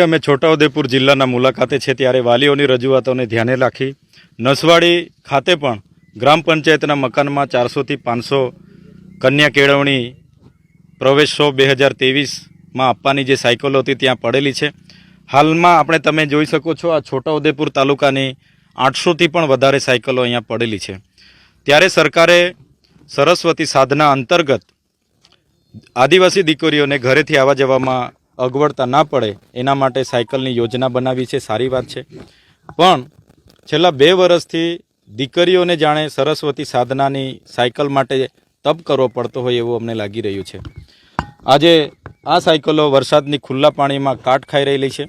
અમે છોટાઉદેપુર જિલ્લાના મુલાકાતે છે ત્યારે વાલીઓની રજૂઆતોને ધ્યાને રાખી નસવાડી ખાતે પણ ગ્રામ પંચાયતના મકાનમાં ચારસોથી પાંચસો કન્યા કેળવણી પ્રવેશો બે હજાર ત્રેવીસમાં આપવાની જે સાયકલો હતી ત્યાં પડેલી છે. હાલમાં આપણે તમે જોઈ શકો છો આ છોટાઉદેપુર તાલુકાની આઠસોથી પણ વધારે સાયકલો અહીંયા પડેલી છે. ત્યારે સરકારે સરસ્વતી સાધના અંતર્ગત આદિવાસી દીકરીઓને ઘરેથી આવવા જવામાં અગવડતા ના પડે, એના માટે સાયકલની યોજના બનાવી છે, સારી વાત છે. પણ છેલ્લા બે વર્ષથી દીકરીઓને જાણે સરસ્વતી સાધનાની સાયકલ માટે તપ કરવો પડતો હોય એવું અમને લાગી રહ્યું છે. આજે આ સાયકલો વરસાદની ખુલ્લા પાણીમાં કાટ ખાઈ રહેલી છે.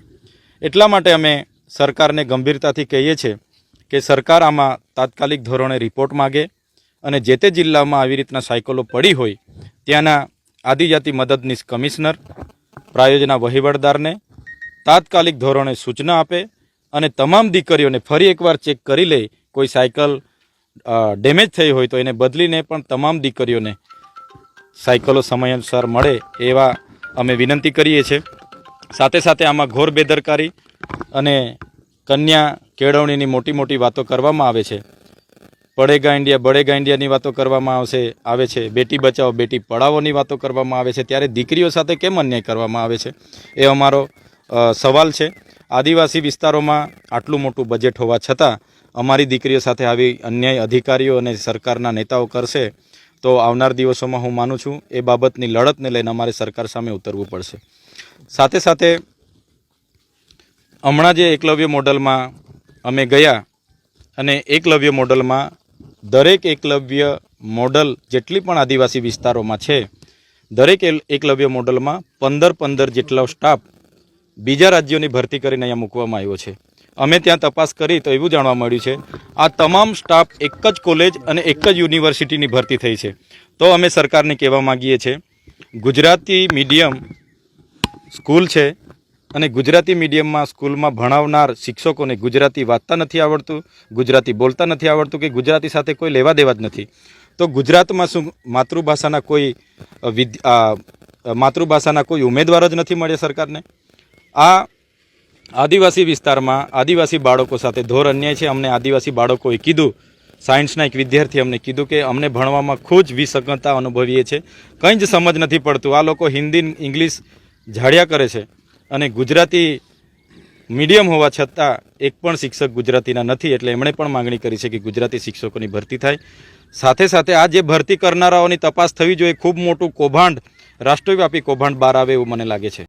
એટલા માટે અમે સરકારને ગંભીરતાથી કહીએ છીએ કે સરકાર આમાં તાત્કાલિક ધોરણે રિપોર્ટ માગે અને જે તે જિલ્લામાં આવી રીતના સાયકલો પડી હોય, ત્યાંના આદિજાતિ મદદનીશ કમિશનર પ્રાયોજના વહીવટદારને તાત્કાલિક ધોરણે સૂચના આપે અને તમામ દીકરીઓને ફરી એકવાર ચેક કરી લે કોઈ સાયકલ ડેમેજ થઈ હોય તો એને બદલીને પણ તમામ દીકરીઓને સાયકલો સમયાનુસાર મળે એવા અમે વિનંતી કરીએ છીએ. સાથે સાથે આમાં ઘોર બેદરકારી અને કન્યા કેળવણીની મોટી મોટી વાતો કરવામાં આવે છે. પડેગા ઇન્ડિયા, બળેગા ઇન્ડિયાની વાતો કરવામાં આવશે, આવે છે. બેટી બચાવો બેટી પઢાવોની વાતો કરવામાં આવે છે. ત્યારે દીકરીઓ સાથે કેમ અન્યાય કરવામાં આવે છે? એ અમારો સવાલ છે. આદિવાસી વિસ્તારોમાં આટલું મોટું બજેટ હોવા છતાં અમારી દીકરીઓ સાથે આવી અન્યાય અધિકારીઓ અને સરકારના નેતાઓ કરશે તો આવનાર દિવસોમાં હું માનું છું એ બાબતની લડતને લઈને અમારે સરકાર સામે ઉતરવું પડશે. સાથે સાથે હમણાં જે એકલવ્ય મોડલમાં અમે ગયા અને એકલવ્ય મોડલમાં દરેક એકલવ્ય મોડલ જેટલી પણ આદિવાસી વિસ્તારોમાં છે, દરેક એકલવ્ય મોડલમાં પંદર પંદર જેટલો સ્ટાફ બીજા રાજ્યોની ભરતી કરીને અહીંયા મૂકવામાં આવ્યો છે. અમે ત્યાં તપાસ કરી તો એવું જાણવા મળ્યું છે, આ તમામ સ્ટાફ એક જ કોલેજ અને એક જ યુનિવર્સિટીની ભરતી થઈ છે. તો અમે સરકારને કહેવા માગીએ છીએ ગુજરાતી મીડિયમ સ્કૂલ છે અને ગુજરાતી મીડિયમમાં સ્કૂલમાં ભણાવનાર શિક્ષકોને ગુજરાતી વાંચતા નથી આવડતું, ગુજરાતી બોલતા નથી આવડતું કે ગુજરાતી સાથે કોઈ લેવા દેવા જ નથી. તો ગુજરાતમાં શું માતૃભાષાના કોઈ માતૃભાષાના કોઈ ઉમેદવાર જ નથી મળ્યા સરકારને? આ આદિવાસી વિસ્તારમાં આદિવાસી બાળકો સાથે ધોર અન્યાય છે. અમને આદિવાસી બાળકોએ કીધું, સાયન્સના એક વિદ્યાર્થી અમને કીધું કે અમને ભણવામાં ખૂબ જ વિસંગતા અનુભવીએ છીએ કંઈ જ સમજ નથી પડતું. આ લોકો હિન્દી, ઇંગ્લિશ ઝાડ્યા કરે છે. અને ગુજરાતી મીડિયમ હોવા છતાં એક પણ શિક્ષક ગુજરાતીના નથી, એટલે એમણે પણ માંગણી કરી છે કે ગુજરાતી શિક્ષકોની ભરતી થાય. સાથે સાથે આ જે ભરતી કરનારાઓની તપાસ થવી જોઈએ, ખૂબ મોટું કૌભાંડ, રાષ્ટ્રવ્યાપી કૌભાંડ બહાર આવે એવું મને લાગે છે.